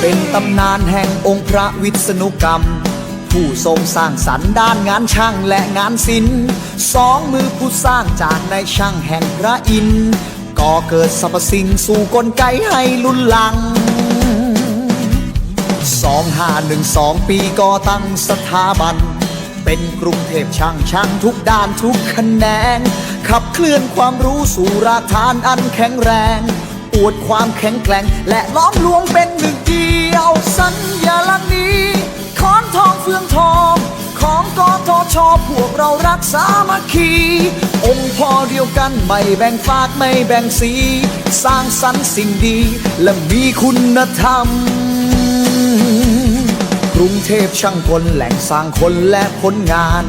เป็นตำนานแห่งองค์พระวิษณุกรรม ผู้ทรงสร้างสรรค์ด้านงานช่างและงานศิลป์สองมือผู้สร้างจากในช่างแห่งพระอินทร์ก่อเกิดสรรพสิ่งสู่กลไกให้ลุนลัง 2512 ปีก่อตั้งสถาบัน เป็นกรุงเทพช่างช่างทุกด้านทุกแขนง ขับเคลื่อนความรู้สู่รากฐานอันแข็งแรง อวดความแข็งแกร่ง และล้อมรวมเป็นหนึ่งเดียว สัญญาลักษณ์นี้ขอนทองเฟืองทอง ของกทชพวกเรารักสามัคคี องค์พ่อเดียวกันไม่แบ่งฝากไม่แบ่งสี สร้างสรรค์สิ่งดี และมีคุณธรรมกรุงเทพช่างกลแหล่งสร้างคนและผลงาน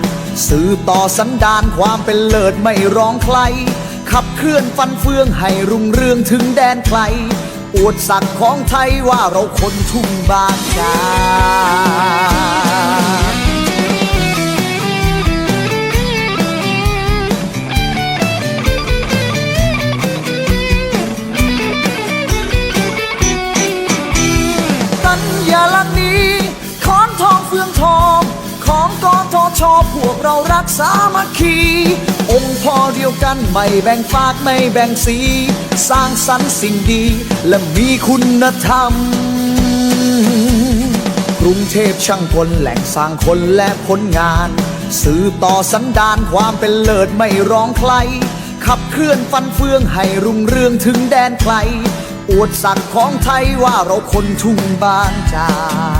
สื่อต่อสันดานความเป็นเลิศไม่ร้องใคร ขับเคลื่อนฟันเฟืองให้รุ่งเรืองถึงแดนไกล อวดศักดิ์ของไทยว่าเราคนทุ่งบางกา กทชพวกเรารักสามัคคี องค์พ่อเดียวกันไม่แบ่งฝากไม่แบ่งสี สร้างสรรค์สิ่งดี และมีคุณธรรม กรุงเทพช่างกลแหล่งสร้างคนและผลงาน สืบต่อสันดานความเป็นเลิศไม่ร้องใคร ขับเคลื่อนฟันเฟืองให้รุ่งเรืองถึงแดนไกลอวดศักดิ์ของไทยว่าเราคนทุ่งบางจาก